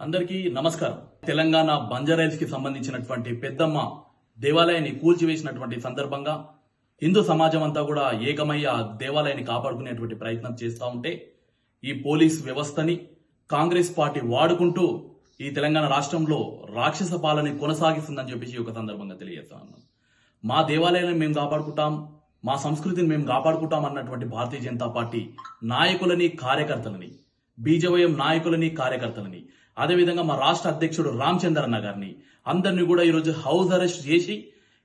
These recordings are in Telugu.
అందరికీ నమస్కారం. తెలంగాణ బంజారాయిల్స్కి సంబంధించినటువంటి పెద్దమ్మ దేవాలయాన్ని కూల్చివేసినటువంటి సందర్భంగా హిందూ సమాజం అంతా కూడా ఏకమై ఆ దేవాలయాన్ని కాపాడుకునేటువంటి ప్రయత్నం చేస్తూ ఉంటే ఈ పోలీస్ వ్యవస్థని కాంగ్రెస్ పార్టీ వాడుకుంటూ ఈ తెలంగాణ రాష్ట్రంలో రాక్షస పాలన కొనసాగిస్తుందని చెప్పేసి ఒక సందర్భంగా తెలియజేస్తా ఉన్నాం. మా దేవాలయాలను మేము కాపాడుకుంటాం మా సంస్కృతిని మేము కాపాడుకుంటాం అన్నటువంటి భారతీయ జనతా పార్టీ నాయకులని కార్యకర్తలని బీజవయం నాయకులని కార్యకర్తలని అదేవిధంగా మా రాష్ట్ర అధ్యక్షుడు రామచంద్రన్న గారిని అందరినీ కూడా ఈరోజు హౌస్ అరెస్ట్ చేసి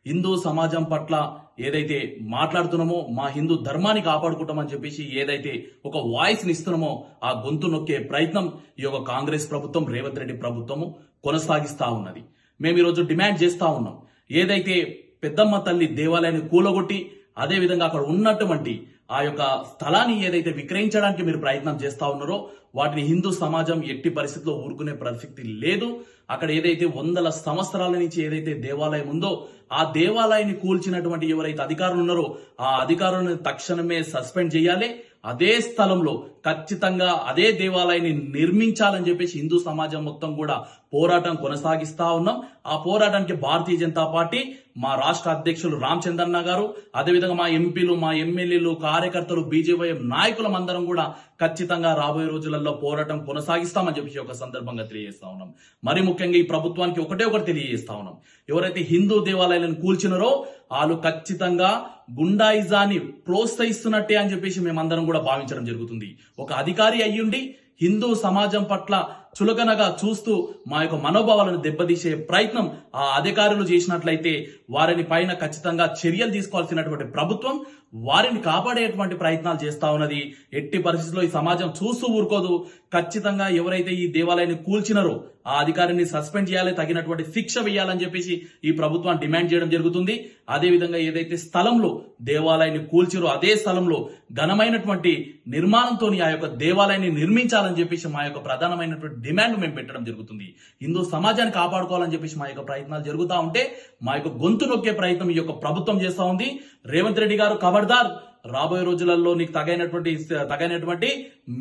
హిందూ సమాజం పట్ల ఏదైతే మాట్లాడుతున్నామో మా హిందూ ధర్మాన్ని కాపాడుకుంటామని చెప్పేసి ఏదైతే ఒక వాయిస్ని ఇస్తున్నామో ఆ గొంతు నొక్కే ప్రయత్నం ఈ యొక్క కాంగ్రెస్ ప్రభుత్వం రేవంత్ రెడ్డి ప్రభుత్వము కొనసాగిస్తా ఉన్నది. మేము ఈరోజు డిమాండ్ చేస్తా ఉన్నాం. ఏదైతే పెద్దమ్మ తల్లి దేవాలయాన్ని కూలగొట్టి అదే విధంగా అక్కడ ఉన్నటువంటి ఆ యొక్క స్థలాన్ని ఏదైతే విక్రయించడానికి మీరు ప్రయత్నం చేస్తా ఉన్నారో వాటిని హిందూ సమాజం ఎట్టి పరిస్థితిలో ఊరుకునే ప్రసక్తి లేదు. అక్కడ ఏదైతే వందల సంవత్సరాల నుంచి ఏదైతే దేవాలయం ఉందో ఆ దేవాలయాన్ని కూల్చినటువంటి ఎవరైతే అధికారులు ఉన్నారో ఆ అధికారులను తక్షణమే సస్పెండ్ చేయాలి. అదే స్థలంలో ఖచ్చితంగా అదే దేవాలయాన్ని నిర్మించాలని చెప్పేసి హిందూ సమాజం మొత్తం కూడా పోరాటం కొనసాగిస్తా ఉన్నాం. ఆ పోరాటానికి భారతీయ జనతా పార్టీ మా రాష్ట్ర అధ్యక్షులు రామచంద్రన్న గారు అదేవిధంగా మా ఎంపీలు మా ఎమ్మెల్యేలు కార్యకర్తలు బీజేవైఎం నాయకులం అందరం కూడా ఖచ్చితంగా రాబోయే రోజులలో పోరాటం కొనసాగిస్తామని చెప్పేసి ఒక సందర్భంగా తెలియజేస్తా ఉన్నాం. మరి ముఖ్యంగా ఈ ప్రభుత్వానికి ఒకటే ఒకటి తెలియజేస్తా ఉన్నాం. ఎవరైతే హిందూ దేవాలయాలను కూల్చినారో వాళ్ళు ఖచ్చితంగా గుండాయిజాన్ని ప్రోత్సహిస్తున్నట్టే అని చెప్పేసి మేమందరం కూడా భావించడం జరుగుతుంది. ఒక అధికారి అయ్యుండి హిందూ సమాజం పట్ల చులకనగా చూస్తూ మా యొక్క మనోభావాలను దెబ్బతీసే ప్రయత్నం ఆ అధికారులు చేసినట్లయితే వారిని పైన ఖచ్చితంగా చర్యలు తీసుకోవాల్సినటువంటి ప్రభుత్వం వారిని కాపాడేటువంటి ప్రయత్నాలు చేస్తా ఉన్నది. ఎట్టి పరిస్థితుల్లో ఈ సమాజం చూస్తూ ఊరుకోదు. ఖచ్చితంగా ఎవరైతే ఈ దేవాలయాన్ని కూల్చినారో ఆ అధికారిని సస్పెండ్ చేయాలి తగినటువంటి శిక్ష వేయాలని చెప్పేసి ఈ ప్రభుత్వం డిమాండ్ చేయడం జరుగుతుంది. అదే విధంగా ఏదైతే స్థలంలో దేవాలయాన్ని కూల్చిరో అదే స్థలంలో ఘనమైనటువంటి నిర్మాణంతో ఆ యొక్క దేవాలయాన్ని నిర్మించాలని చెప్పేసి మా యొక్క ప్రధానమైనటువంటి డిమాండ్ మేము పెట్టడం జరుగుతుంది. హిందూ సమాజాన్ని కాపాడుకోవాలని చెప్పేసి మా యొక్క ప్రయత్నాలు జరుగుతూ ఉంటే మా యొక్క గొంతు నొక్కే ప్రయత్నం ఈ యొక్క ప్రభుత్వం చేస్తా ఉంది. రేవంత్ రెడ్డి గారు ఖబర్దార్ రాబోయే రోజులలో నీకు తగైనటువంటి తగైనటువంటి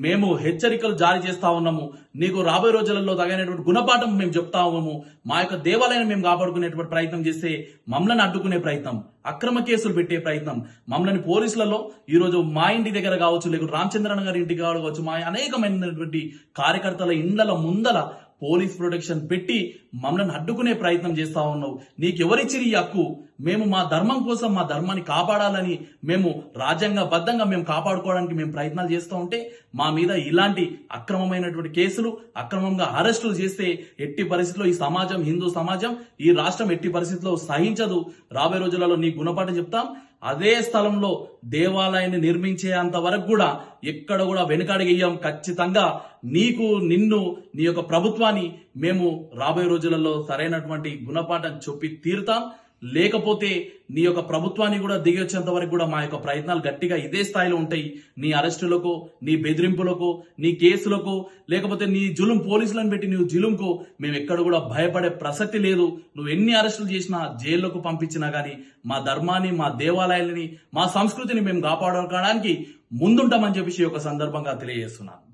మేము హెచ్చరికలు జారీ చేస్తా ఉన్నాము. నీకు రాబోయే రోజులలో తగైనటువంటి గుణపాఠం మేము చెప్తా ఉన్నాము. మా యొక్క దేవాలయాన్ని మేము కాపాడుకునేటువంటి ప్రయత్నం చేస్తే మమ్మల్ని అడ్డుకునే ప్రయత్నం అక్రమ కేసులు పెట్టే ప్రయత్నం మమ్మల్ని పోలీసులలో ఈరోజు మా ఇంటి దగ్గర కావచ్చు లేకుంటే రామచంద్రన్ గారి ఇంటికి కావచ్చు మా అనేకమైనటువంటి కార్యకర్తల ఇండ్ల ముందల పోలీస్ ప్రొటెక్షన్ పెట్టి మమ్మల్ని అడ్డుకునే ప్రయత్నం చేస్తా ఉన్నావు. నీకు ఎవరిచ్చిరి ఈ హక్కు? మేము మా ధర్మం కోసం మా ధర్మాన్ని కాపాడాలని మేము రాజ్యాంగబద్ధంగా మేము కాపాడుకోవడానికి మేము ప్రయత్నాలు చేస్తూ ఉంటే మా మీద ఇలాంటి అక్రమమైనటువంటి కేసులు అక్రమంగా అరెస్టులు చేస్తే ఎట్టి పరిస్థితిలో ఈ సమాజం హిందూ సమాజం ఈ రాష్ట్రం ఎట్టి పరిస్థితిలో సహించదు. రాబోయే రోజులలో నీ గుణపాఠం చెప్తాం. అదే స్థలంలో దేవాలయాన్ని నిర్మించేంత వరకు కూడా ఎక్కడ కూడా వెనుకడిగేయం. ఖచ్చితంగా నీకు నిన్ను నీ యొక్క ప్రభుత్వాన్ని మేము రాబోయే రోజులలో సరైనటువంటి గుణపాఠం చెప్పి తీరుతాం. లేకపోతే నీ యొక్క ప్రభుత్వాన్ని కూడా దిగొచ్చేంత వరకు కూడా మా యొక్క ప్రయత్నాలు గట్టిగా ఇదే స్థాయిలో ఉంటాయి. నీ అరెస్టులకు నీ బెదిరింపులకు నీ కేసులకు లేకపోతే నీ జులుం పోలీసులను పెట్టి నువ్వు జులుంకు మేము ఎక్కడ కూడా భయపడే ప్రసక్తి లేదు. నువ్వు ఎన్ని అరెస్టులు చేసినా జైల్లోకి పంపించినా కానీ మా ధర్మాన్ని మా దేవాలయాలని మా సంస్కృతిని మేము కాపాడుకోవడానికి ముందుంటామని చెప్పేసి ఒక యొక్క సందర్భంగా తెలియజేస్తున్నాను.